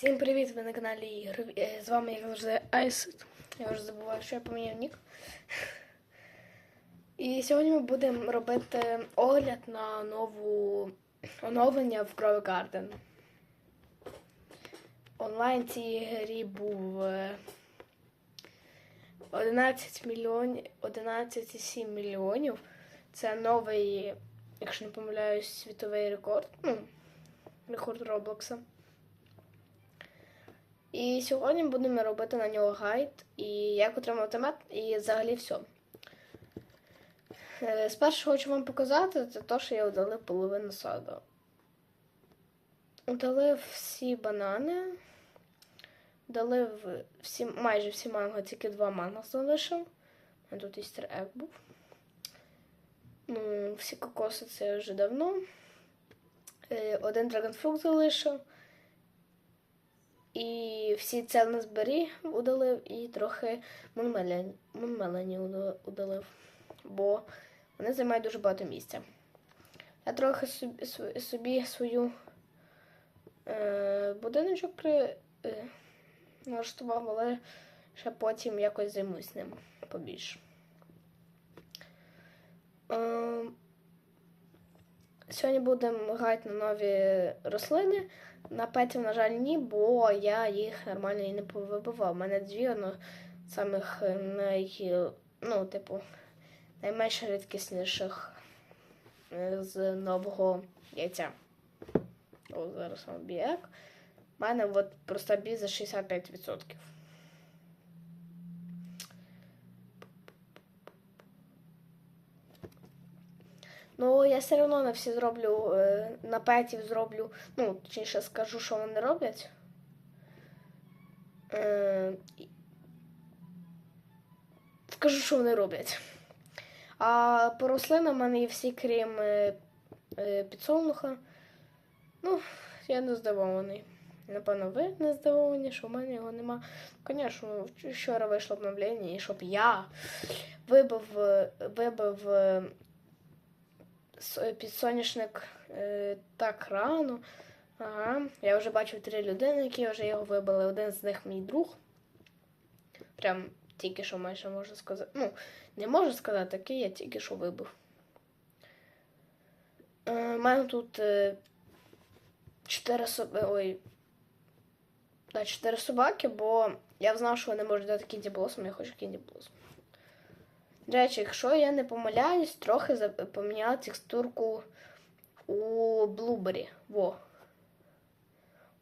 Всім привіт! Ви на каналі Ігор. Е, З вами як завжди Айсет. Я вже забуваю, що я поміняв нік. І сьогодні ми будемо робити огляд на нову оновлення в Grow Garden. Онлайн цій грі був е, 11 мільйонів 11,7 мільйонів. Це новий, якщо не помиляюсь, світовий рекорд. Ну, рекорд Роблокса. І сьогодні будемо робити на нього гайд і як отримати мед, і взагалі все. Спершу хочу вам показати, це те, що я удалив половину саду. Удалив всі банани. Удалив всі, майже всі манго, тільки два манго залишив. Мене тут істер ек був. Ну, всі кокоси це вже давно. Е, Один драгонфрукт залишив. І всі це на целнезбері удалив і трохи мунмелені удалив, бо вони займають дуже багато місця. Я трохи собі, собі свою е, будиночок при, е, налаштував, але ще потім якось займусь ним побільше. Е, Сьогодні будемо грати на нові рослини. На петів, на жаль, ні, бо я їх нормально і не повибивав. У мене дві одно самих е, най, ну, типу, найменш рідкісніших е, з нового яйця. О, зараз вам біяк. У мене от просто бі за 65%. Ну, я все одно на всі зроблю, е, на петів зроблю, ну, точніше скажу, що вони роблять. Е, Скажу, що вони роблять. А по рослинам в мене є всі, крім е, підсолнуха. Ну, я не здивований. Напевно, ви не здивовані, що в мене його нема. Звісно, вчора вийшло обновлення, і щоб я вибив, вибив підсоняшник е, так рано. Ага. Я вже бачив три людини, які вже його вибили. Один з них мій друг. Прям тільки що майже можу сказати. Ну, не можу сказати, такий я тільки що вибив. У мене тут е, чотири собаки. Ой. Да, чотири собаки, бо я знав, що вони можуть дати кінді блосом, я хочу кінді блосом. До речі, якщо я не помиляюсь, трохи поміняла текстурку у Блубері. Во.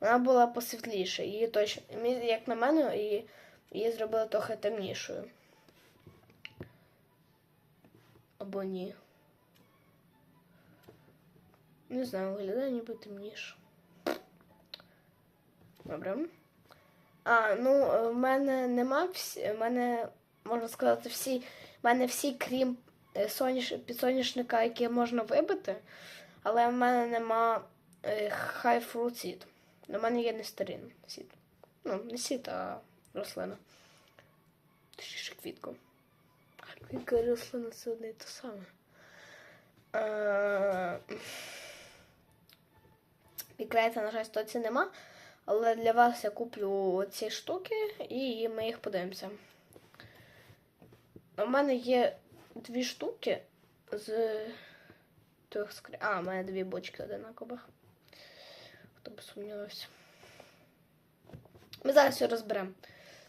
Вона була посвітліша. Її точно, як на мене, її, її зробили трохи темнішою. Або ні. Не знаю, виглядає ніби темніше. Добре. А, ну, в мене нема всі. В мене, можна сказати, всі. В мене всі, крім е, соняш, підсоняшника, які можна вибити, але в мене нема е, high fruit seed. У мене є нестарин сід. Ну, не сід, а рослина. Точніше квітку. Квітка і рослина це одне і те саме. Е, Підклеїти, на жаль, стоці нема. Але для вас я куплю ці штуки і ми їх подивимося. У мене є дві штуки з трьох скрі... А, у мене дві бочки одинакових. Хто б сумнівався. Ми зараз все розберемо.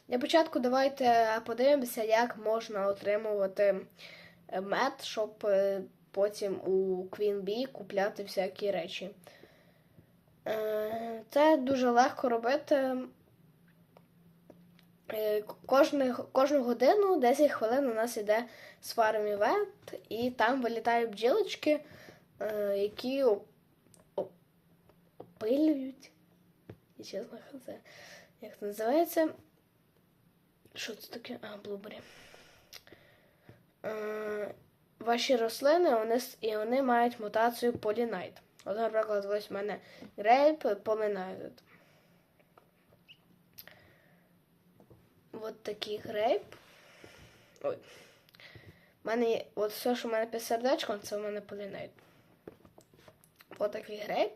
Для початку давайте подивимося, як можна отримувати е, мед, щоб е, потім у Queen Bee купляти всякі речі. Е, Це дуже легко робити. Е, Кожну, кожну годину 10 хвилин у нас йде з івент, і там вилітають бджілочки, е, які оп- оп- опилюють. І чесно, це як це називається? Що це таке? А, блубері. Е, Ваші рослини вони, і вони мають мутацію полінайт. От, наприклад, ось в мене грейп полінайт. От такий грейп. Ой. У мене є, от все, що в мене під сердечком, це в мене полінейт. От такий грейп.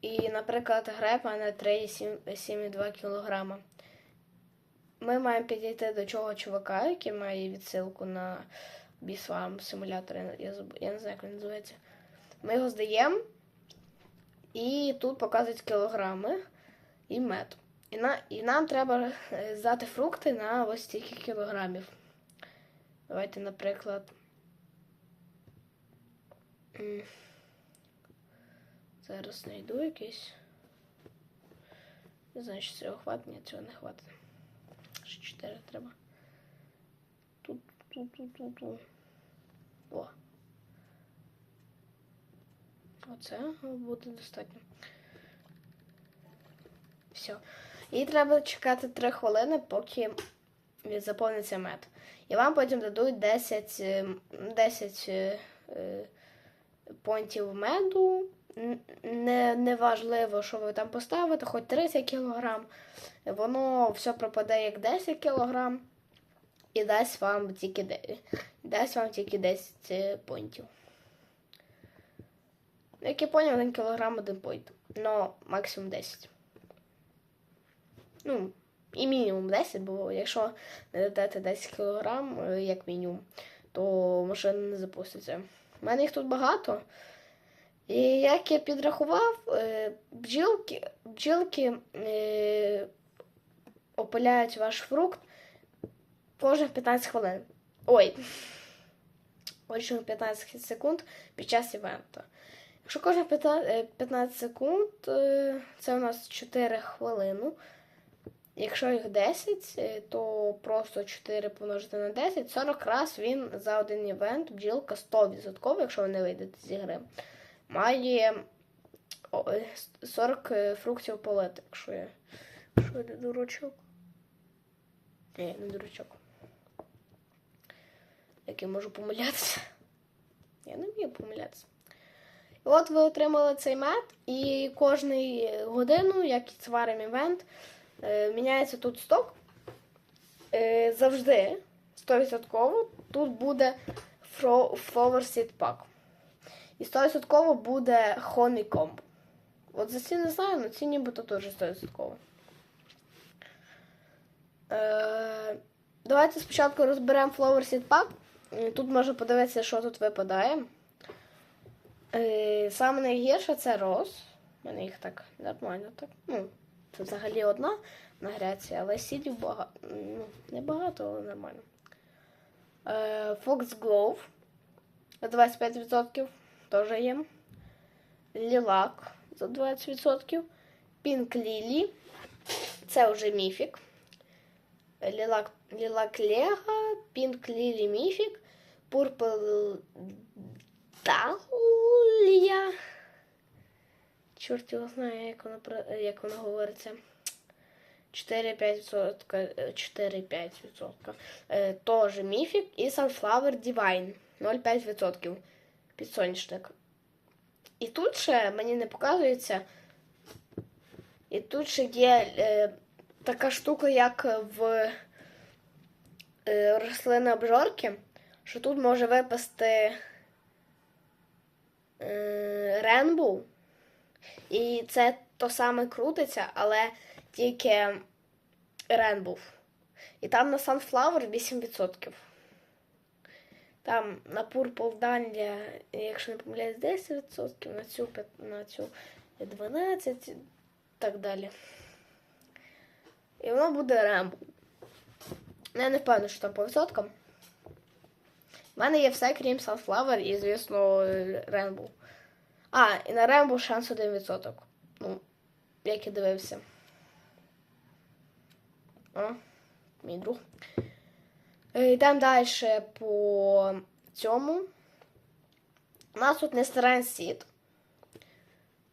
І, наприклад, грепа на 3,7,2 кг. Ми маємо підійти до чого чувака, який має відсилку на Бісварм симулятор. Я, забу- я не знаю, як він називається. Ми його здаємо. І тут показують кілограми і мед. І, на, і нам треба е, здати фрукти на ось стільки кілограмів. Давайте, наприклад. Зараз знайду якийсь. Не знаю, чи цього хватить, ні, цього не хватить. Ще 4 треба. Тут, тут, тут, тут, тут. О. Оце буде достатньо. Все. І треба чекати 3 хвилини, поки заповниться мед. І вам потім дадуть 10, е, 10 е, е, понтів меду. Н- Не, що ви там поставите, хоч 30 кг. Воно все пропаде як 10 кг і дасть вам тільки, дасть вам тільки 10 е, понтів. Як я поняв, 1 кг один понт. Но максимум 10. Ну, і мінімум 10, бо якщо не дадете 10 кг, як мінімум, то машина не запуститься. У мене їх тут багато. І як я підрахував, е, бджілки, бджілки е, опиляють ваш фрукт кожних 15 хвилин. Ой, кожних 15 секунд під час івенту. Якщо кожних 15 е, 15 секунд, це у нас 4 хвилини. Якщо їх 10, е, то просто 4 помножити на 10, 40 раз він за один івент, бджілка 100%, якщо ви не вийдете зі гри, має е, 40 е, фруктів полити, якщо я, якщо я не дурачок. Ні, не дурачок. Як я можу помилятися? Я не вмію помилятися. От ви отримали цей мед, і кожну годину, як і сварим івент, е, міняється тут сток. Е, завжди 100% тут буде Flower Seed Pack. І 100% буде Honeycomb. От за ці не знаю, але ці нібито теж 100%. Е, давайте спочатку розберемо Flower Seed Pack. Е, Тут можна подивитися, що тут випадає. Е, саме найгірше це роз. У мене їх так нормально так. Ну, взагалі одна на гряці, але сідів багато. Ну, не багато, але нормально. Е, Fox Glove. 25% теж є. Лілак за 20%. Pink Lily. Це вже міфік. Лілак, Лілак Лега, Pink Lily міфік, Purple Dahlia. Чорт його знає, як про- як воно говориться. 4-5%. 4-5%. Е, Теж міфік і Sunflower Divine 0,5% підсонячник. І тут ще мені не показується. І тут ще є е, така штука, як в е, рослини обжорки, що тут може випасти е, Rainbow. І це то саме крутиться, але тільки Rainbow. І там на Sunflower 8%. Там на Purple Dahlia, якщо не помиляюсь, 10%, на цю, на цю 12% і так далі. І воно буде Рембо. Я не впевнена, що там по відсоткам. У мене є все, крім Sunflower і, звісно, Rainbow. А, і на Rainbow шанс 1%. Ну, як я дивився. О, мій друг. Е, Йдемо далі по цьому. У нас тут не старен сіт.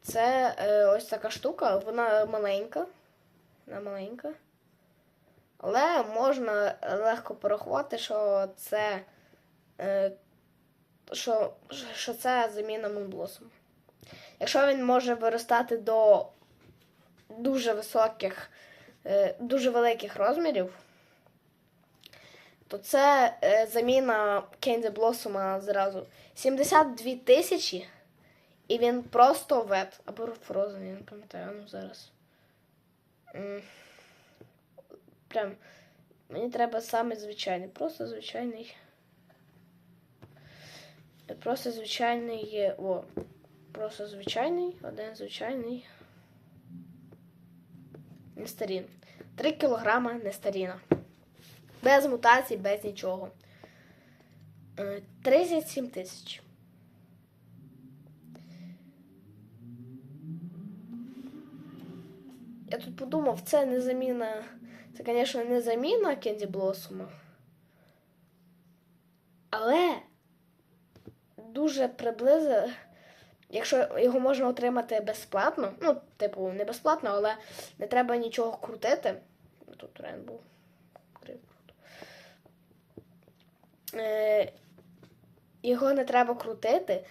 Це е, ось така штука, вона маленька. Вона маленька. Але можна легко порахувати, що це, е, що, що це заміна мунблосом. Якщо він може виростати до дуже високих, е, дуже великих розмірів, то це е, заміна Кенді Блосома зразу 72 тисячі І він просто вет. Або фрозен, я не пам'ятаю, ну зараз. Прям. Мені треба саме звичайний. Просто звичайний. Просто звичайний. О. Просто звичайний. Один звичайний. Нестарін. 3 кілограма нестаріна. Без мутацій, без нічого. Е, 37 тисяч. Я тут подумав, це не заміна. Це, звісно, не заміна Кенді Блосома. Але дуже приблизно, якщо його можна отримати безплатно, ну, типу, не безплатно, але не треба нічого крутити. Тут Рен був. Е, його не треба крутити,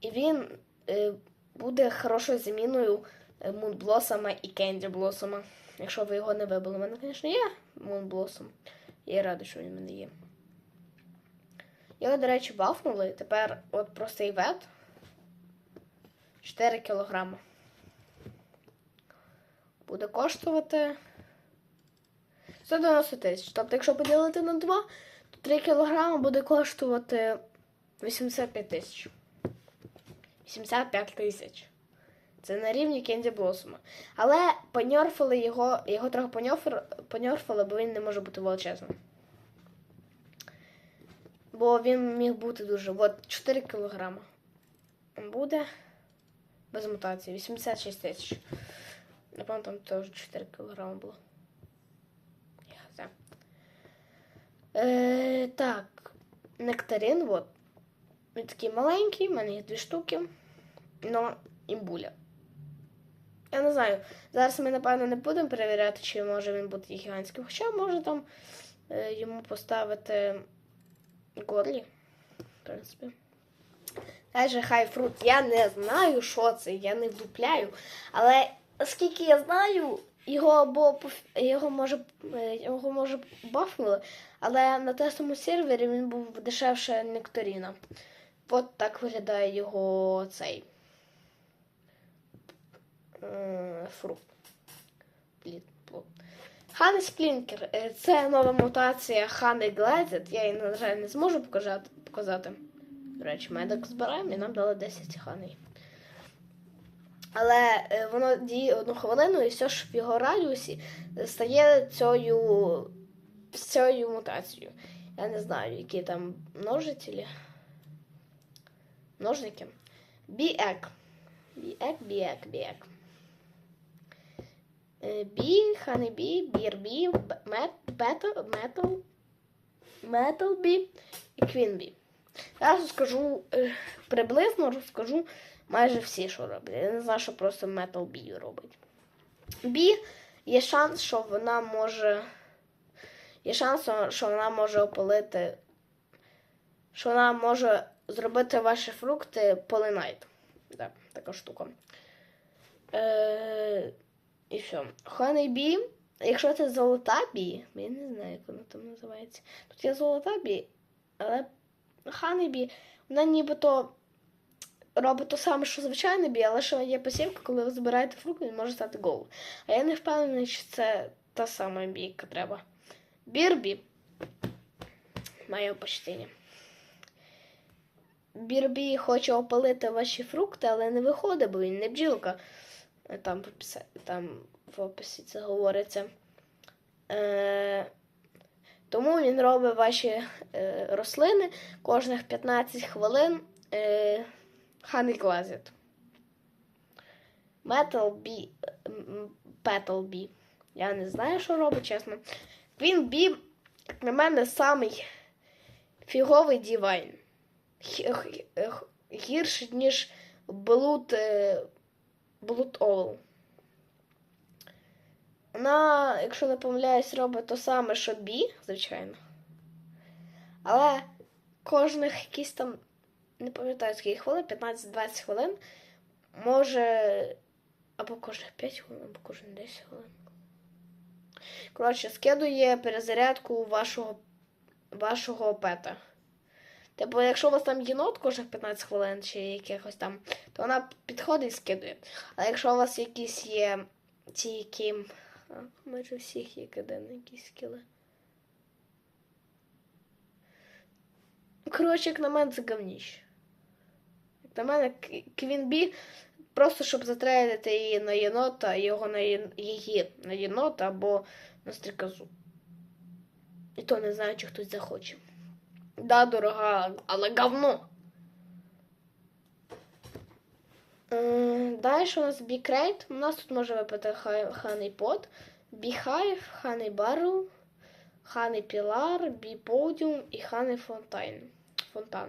і він е, буде хорошою заміною е, Мунблосома і Кенді Блосома. Якщо ви його не вибили. У мене, звісно, є Мунблосом. Я радий, що він в мене є. Його, до речі, бафнули. Тепер от простий вет 4 кілограми. Буде коштувати 190 тисяч. Тобто, якщо поділити на 2, то 3 кілограми буде коштувати 85 тисяч. 85 тисяч. Це на рівні Кенді Блосома. Але поньорфали його, його трохи поньорфали, бо він не може бути величезним. Бо він міг бути дуже. От 4 кілограми. Буде без мутації. 86 тисяч. Напевно, там теж 4 кілограми було. Е, так. Нектарин, от. Він такий маленький, в мене є дві штуки. Но імбуля. Я не знаю. Зараз ми, напевно, не будемо перевіряти, чи може він бути гігантським. Хоча може там е, йому поставити горлі. В принципі. Далі хай фрут. Я не знаю, що це, я не вдупляю. Але оскільки я знаю, його або його може е, його може бафнули, але на тестовому сервері він був дешевше Нектаріна. От так виглядає його цей е, фрукт. Блін. Хани Сплінкер. Е, Це нова мутація Хани Глезет. Я її, на жаль, не зможу показати. До речі, медик збираємо і нам дали 10 ханей. Але е, воно діє одну хвилину, і все ж в його радіусі стає цією, цією мутацією. Я не знаю, які там множителі. Множники. Біек. Біек, біек, біек. Е, Бі, ханебі, бірбі, мет, бета, метал, металбі і квінбі. Я розкажу е, приблизно розкажу майже всі, що роблять. Я не знаю, що просто Metal Bee робить. Бі є шанс, що вона може. Є шанс, що вона може опалити. Що вона може зробити ваші фрукти полинайт. Да, така штука. Е, і все. Honey Bee, якщо це золота бі, я не знаю, як вона там називається. Тут є золота бі, але Ханебі, вона нібито робить те саме, що звичайна бі, але що є посівка, коли ви збираєте фрукт, він може стати гол. А я не впевнений, чи це та сама бі, яка треба. Бірбі. Моє почтення. Бірбі хоче опалити ваші фрукти, але не виходить, бо він не бджілка. Там, там в описі це говориться. Е, тому він робить ваші е, рослини кожних 15 хвилин е, Glazed. Metal Bee, Petal Bee. Я не знаю, що робить, чесно. Він бі, як на мене, самий фіговий дівайн. Гірший, ніж Blood, Blood Owl. Вона, якщо не помиляюсь, робить то саме, що бі, звичайно. Але кожних якісь там, не пам'ятаю скільки хвилин, 15-20 хвилин, може. Або кожних 5 хвилин, або кожних 10 хвилин. Коротше, скидує перезарядку вашого, вашого пета. Типу, якщо у вас там єнот кожних 15 хвилин чи якихось там, то вона підходить і скидує. А якщо у вас якісь є ті, які. А, майже всіх є якісь скіли. Коротше, як на мене, це говніще. Як на мене, Квінбі, просто щоб затрейдити її на єнота, його на є- її на єнота або на стріказу. І то не знаю, чи хтось захоче. Да, дорога, але говно. Далі у нас бікрейт. У нас тут може випити ханий пот, біхайв, ханий баррел, ханий пілар, бі подіум і ханий фонтайн. Фонтан.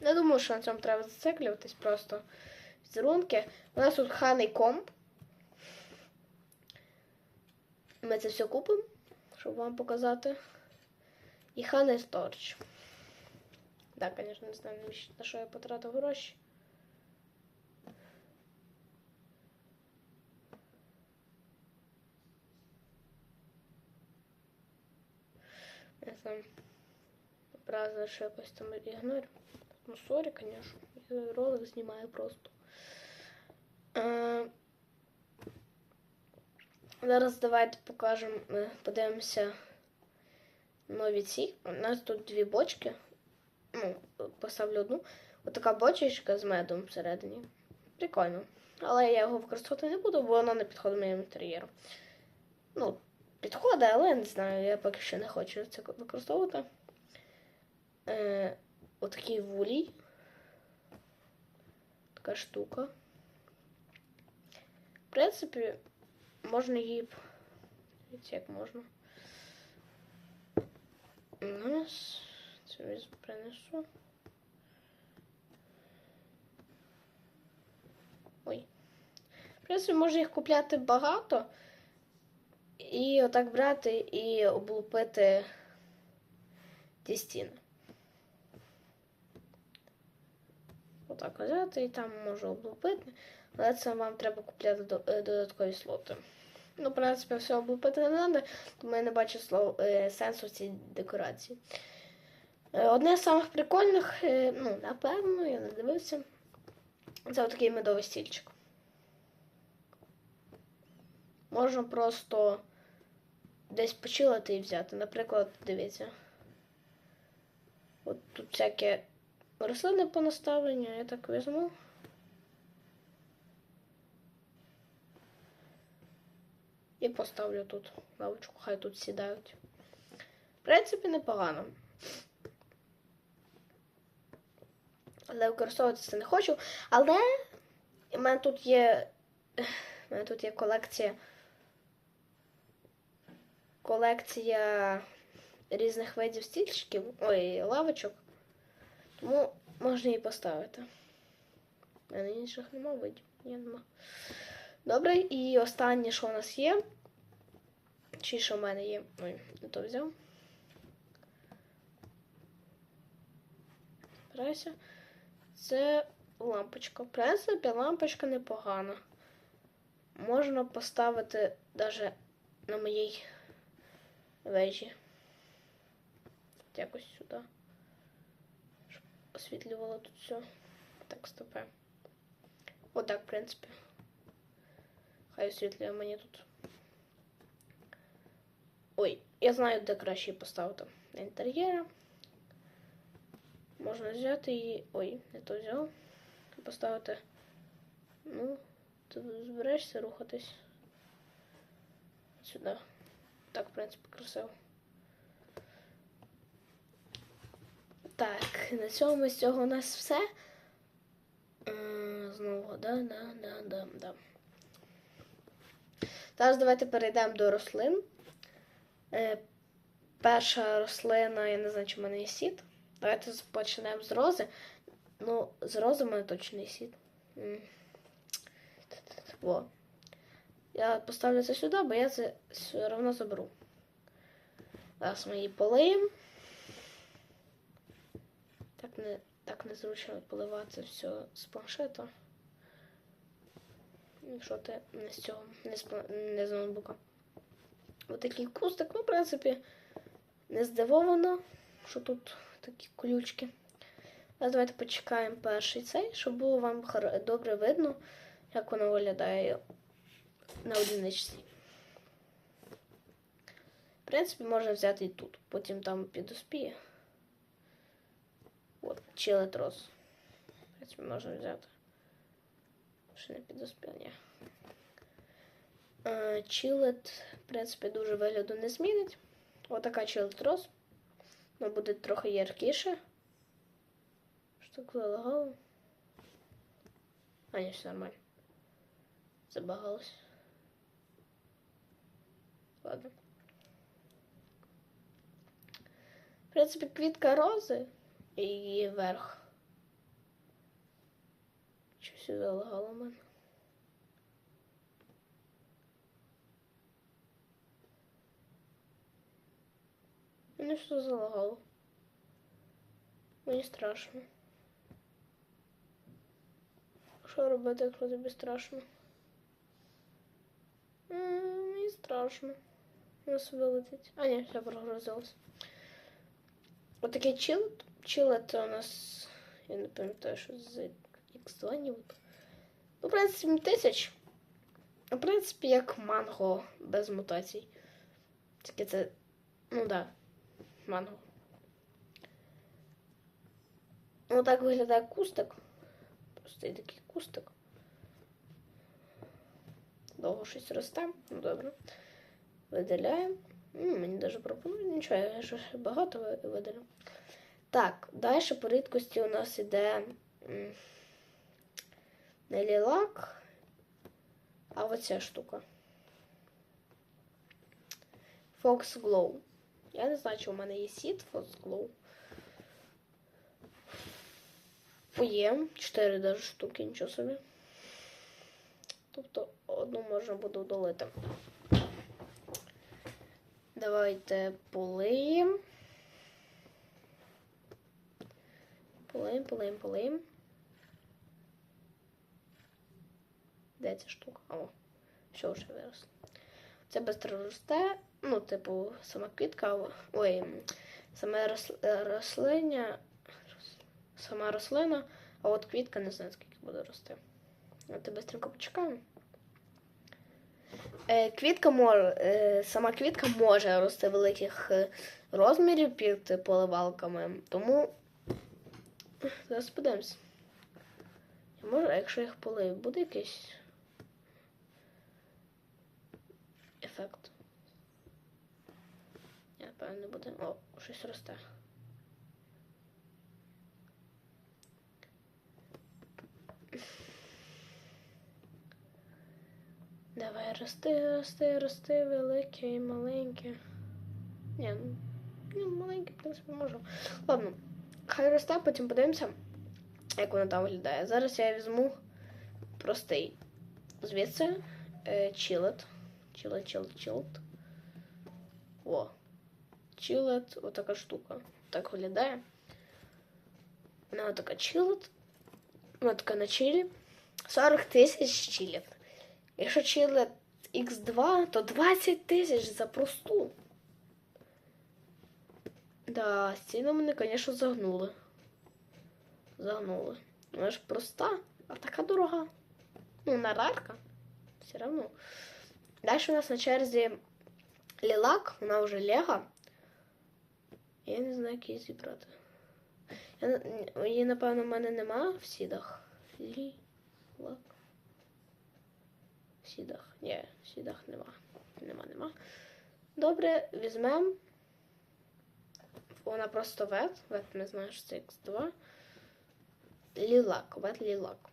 Не думаю, що на цьому треба зациклюватись, просто візерунки. У нас тут ханий комп. Ми це все купимо, щоб вам показати. І ханий сторч. Так, звісно, не знаю, на що я потратив гроші. Я там образа, що якось там ігнорю. Ну, сорі, звісно. Я ролик знімаю просто. Зараз давайте покажемо, е, подивимося нові ці. У нас тут дві бочки. Ну, поставлю одну. Отака бочечка з медом всередині. Прикольно. Але я його використовувати не буду, бо воно не підходить моєму інтер'єру. Ну, підходить, але я не знаю, я поки що не хочу це використовувати. Е, отакий вулій. Така штука. В принципі, можна її. Як можна. Раз. Це принесу. Ой. В принципі, можна їх купляти багато. І отак брати і облупити ті стіни. Отак взяти і там можу облупити. Але це вам треба купляти е, додаткові слоти. Ну, в принципі, все облупити не треба, тому я не бачу слов, е, сенсу в цій декорації. Е, Одне з самих прикольних, ну, напевно, я не дивився. Це отакий медовий стільчик. Можна просто десь почилити і взяти. Наприклад, дивіться. От тут всякі рослини понаставлені, я так візьму. І поставлю тут лавочку, хай тут сідають. В принципі, непогано. Але використовувати це не хочу. Але в мене тут є. У мене тут є колекція. Колекція різних видів стільчиків. Ой, лавочок. Тому можна її поставити. У мене інших нема видів. Ні, нема. Добре, і останнє, що у нас є. Чи що в мене є. Ой, не то взяв. Збирайся. Це лампочка. В принципі, лампочка непогана. Можна поставити навіть на моїй вежі. Якось сюди. Щоб освітлювало тут все. Так, стопе. Отак, в принципі. Хай освітлює мені тут. Ой, я знаю, де краще її поставити. На інтер'єра. Можна взяти її. Ой, не то взяв. І Поставити. Ну, ти зберешся рухатись. Сюди. Так, в принципі, красиво. Так, на цьому з цього у нас все. Знову, да, да, да, да, да. Зараз давайте перейдемо до рослин. Е, перша рослина, я не знаю, чи в мене є сіт. Давайте почнемо з рози. Ну, з рози в мене точно є сіт. Во. Я поставлю це сюди, бо я це все одно заберу. Зараз ми її полиємо. Так не, так незручно поливати все з планшета. Якщо ти не з цього, не з, не з ноутбука. Отакий кустик, ну, в принципі, не здивовано, що тут такі колючки. А давайте почекаємо перший цей, щоб було вам добре видно, як воно виглядає на одиничці. В принципі, можна взяти і тут, потім там підуспіє. От, чилет роз. В принципі, можна взяти. Ще не підуспів, ні. Чилет, в принципі, дуже вигляду не змінить. Отака чилет роз. Вона буде трохи яркіше. Що так? А, ні, все нормально. Забагалось. Ладно. В принципі, квітка рози і її верх. Щось залагало мене. Мені що залагало. Мені страшно. Що робити, якщо тобі страшно? М, Мені страшно. Нас вилетить. А, ні, все прогрузилось. Отакий чилет. Чилет у нас. Я не пам'ятаю, що з X2 ніби. Ну, в принципі, 7 тисяч. В принципі, як манго без мутацій. Тільки це. Ну да. Манго. Ну так виглядає кустик. Простий такий кустик. Довго щось росте. Ну добре. Видаляємо. М, Мені навіть пропонують нічого, я ж багато видалю. Так, далі по рідкості у нас іде м, не лілак, а оця штука. Fox Glow. Я не знаю, чи у мене є сіт Fox Glow. Є, 4 даже штуки, нічого собі. Тобто одну можна буде удалити. Давайте полиємо. Полиємо, полиємо, полиємо. Де ця штука? О, що вже виросло. Це швидко росте. Ну, типу, сама квітка, ой, саме е, рослиня, сама рослина, а от квітка не знаю, скільки буде рости. Давайте быстренько почекаємо. Е, Квітка може, сама квітка може рости великих е, розмірів під поливалками, тому зараз подивимось. Я можу, якщо їх полив, буде якийсь ефект. Я напевно не буде. О, щось росте. Рости, рости, рости, велике і маленьке. Ні, ну, маленьке, в принципі, можу. Ладно, хай росте, потім подивимося, як воно там виглядає. Зараз я візьму простий. Звідси е, чилет. Чилет, чилет, чилет. О. Чилет, отака штука. Так виглядає. Вона така чилет. Вона така на чилі. 40 тисяч чилет. Якщо чилет X2, то 20 тисяч за просту. Да, стіни мене, звісно, загнули. Загнули. Вона ж проста, а така дорога. Ну, нарадка. Все одно. Далі у нас на черзі лілак, вона вже лего. Я не знаю, як її зібрати. Я, її, напевно, в мене нема в сідах. Лілак. Сідах. Ні, сідах нема. Нема, нема. Добре, візьмемо. Вона просто вет. Вет не знаю, що це X2. Лілак. Вет лілак.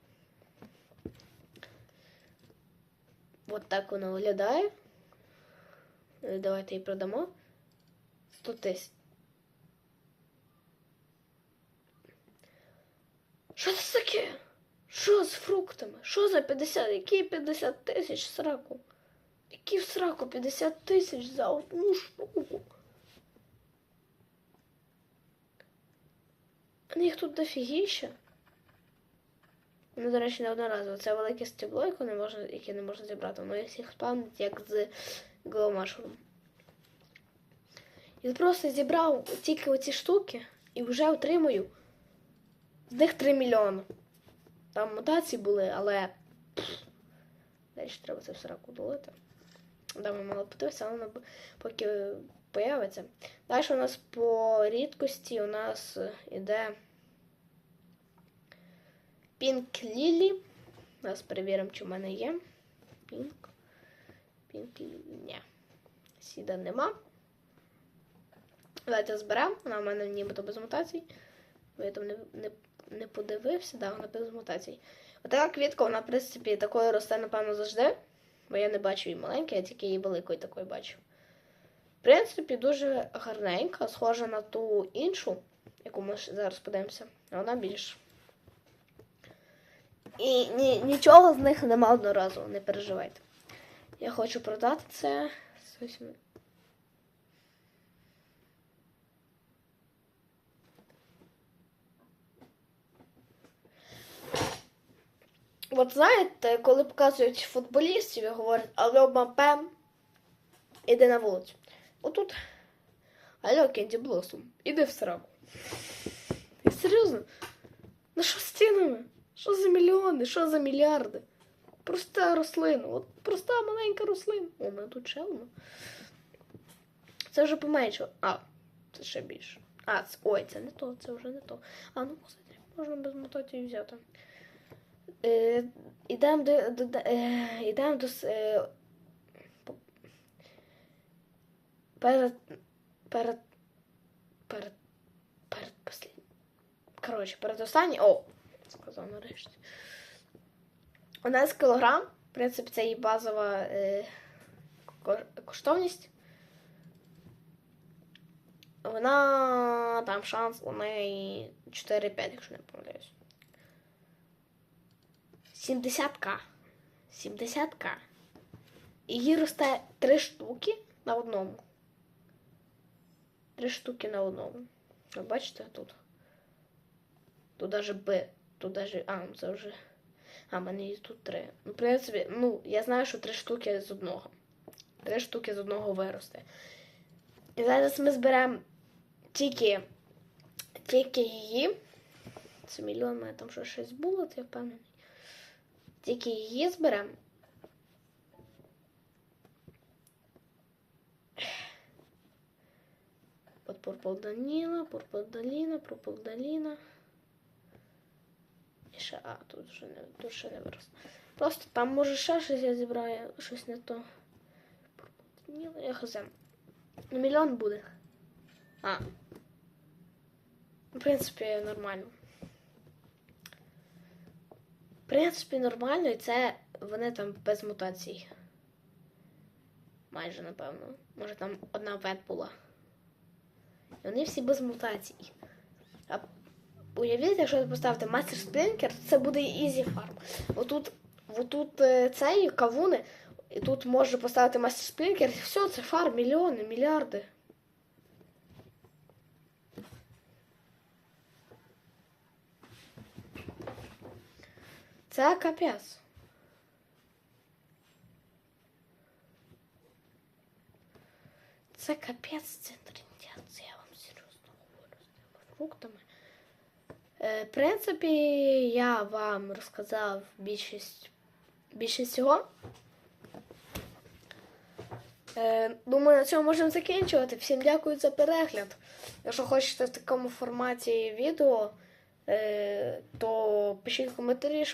От так воно виглядає. Давайте її продамо. 100 тисяч. Що це таке? Що з фруктами? Що за 50? Які 50 тисяч сраку? Які в сраку 50 тисяч за одну штуку? А їх тут дофігіще. Ну, до речі, не одноразово. Це велике стебло, яке не можна, яке не можна зібрати. Воно їх всіх спавнить, як з гломашуром. Він просто зібрав тільки оці штуки і вже отримую з них 3 мільйони. Там мутації були, але. Далі треба це все раку долити. Да, ми мало подивитися, але воно поки появиться. Далі у нас по рідкості у нас іде Пінк Лілі. Зараз перевіримо, чи в мене є. Пінк. Пінк Лілі. Ні. Сіда нема. Давайте зберемо. Вона в мене нібито без мутацій. Я там не, не, не подивився, да, вона без мутацій. Отака квітка, вона, в принципі, такою росте, напевно, завжди. Бо я не бачу її маленької, я тільки її великою такою бачу. В принципі, дуже гарненька, схожа на ту іншу, яку ми зараз подивимося. Вона більш. І ні, нічого з них нема одноразово, не переживайте. Я хочу продати це. От знаєте, коли показують футболістів і говорять, алло, Мбаппе, іди на вулицю. Отут. Алло, Кенді Блосом, іди в сраку. Серйозно? Ну що з цінами? Що за мільйони? Що за мільярди? Проста рослина. От проста маленька рослина. О, мене тут ще. Це вже поменшало. А, це ще більше. А, це, ой, це не то, це вже не то. А, ну, кстати, можна без мотоції взяти. Е, ідемо до, до, е, до е, по- перед, перед, перед, перед послід... Коротше, перед останній, о, сказав нарешті. 11 кілограм, в принципі, це її базова е, коштовність. Вона там шанс у неї 4-5, якщо не помиляюсь. 70к. 70к. Її росте 3 штуки на одному. 3 штуки на одному. Ви бачите тут? Тут даже Б. Тут даже. А, це вже. А, в мене тут три. Ну, в принципі, ну, я знаю, що три штуки з одного. Три штуки з одного виросте. І зараз ми зберемо тільки, тільки її. Це мільйон, там що щось було, це я впевнений. Тільки її зберемо. От Purple Даніла, Purple Даліна, Purple Даліна. І ще, а, тут вже не, тут ще не вирос. Просто там може ще щось я зібраю, щось не то. Даніла, я хозяин. Ну, мільйон буде. А. В принципі, нормально. Принципі, нормально, і це вони там без мутацій. Майже, напевно. Може там одна вет була. І вони всі без мутацій. А уявіть, якщо ви поставите мастер спринкер, це буде ізі фарм. Отут, отут е, цей кавуни, і тут можна поставити мастер спринкер, і все, це фарм, мільйони, мільярди. Це капець. Це капець, це трендець, я вам серйозно говорю з тими фруктами. Е, в принципі, я вам розказав більшість, більшість всього. Е, думаю, на цьому можемо закінчувати. Всім дякую за перегляд. Якщо хочете в такому форматі відео, е, то пишіть коментарі,